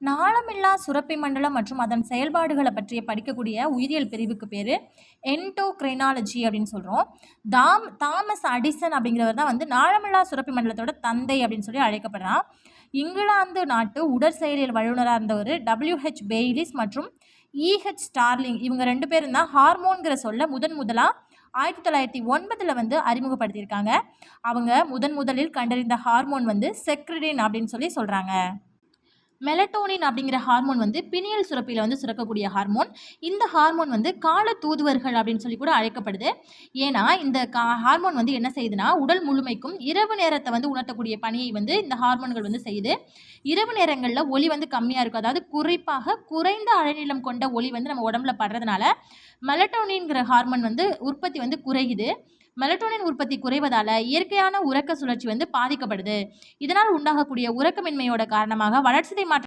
நாளமில்லா சுரப்பி மண்டலம் மற்றும் அதன் செயல்பாடுகளை பற்றிய படிக்கக்கூடிய உயிரியல் பிரிவுக்கு பேர் என்டோக்ரைனாலஜி அப்படின்னு சொல்கிறோம் தாம் தாமஸ் அடிசன் அப்படிங்கிறவர் தான் வந்து நாளமில்லா சுரப்பி மண்டலத்தோட தந்தை அப்படின்னு சொல்லி அழைக்கப்படுறான். இங்கிலாந்து நாட்டு உடற்செயலியல் வல்லுநராக இருந்தவர் டபிள்யூஹெச் பெய்லிஸ் மற்றும் இஹெச் ஸ்டார்லிங் இவங்க ரெண்டு பேரும் தான் ஹார்மோன்கிற சொல்ல முதன் முதலாக ஆயிரத்தி தொள்ளாயிரத்தி ஒன்பதில் வந்து அறிமுகப்படுத்தியிருக்காங்க. அவங்க முதன் முதலில் கண்டறிந்த ஹார்மோன் வந்து செக்ரிடின் அப்படின்னு சொல்லி சொல்கிறாங்க மெலட்டோனின் அப்படிங்கிற ஹார்மோன் வந்து பினியல் சுரப்பியில் வந்து சுரக்கக்கூடிய ஹார்மோன் இந்த ஹார்மோன் வந்து கால தூதுவர்கள் அப்படின்னு சொல்லி கூட அழைக்கப்படுது. ஏன்னா இந்த கா ஹார்மோன் வந்து என்ன செய்யுதுன்னா உடல் முழுமைக்கும் இரவு நேரத்தை வந்து உணர்த்தக்கூடிய பணியை வந்து இந்த ஹார்மோன்கள் வந்து செய்யுது. இரவு நேரங்களில் ஒளி வந்து கம்மியாக இருக்கும். அதாவது குறிப்பாக குறைந்த அலைநீளம் கொண்ட ஒளி வந்து நம்ம உடம்புல படுறதுனால மெலட்டோனின்கிற ஹார்மோன் வந்து உற்பத்தி வந்து குறையுது. மெலட்டோனின் உற்பத்தி குறைவதால் இயற்கையான உறக்க சுழற்சி வந்து பாதிக்கப்படுது. இதனால் உண்டாகக்கூடிய உறக்கமின்மையோட காரணமாக வளர்சிதை மாற்ற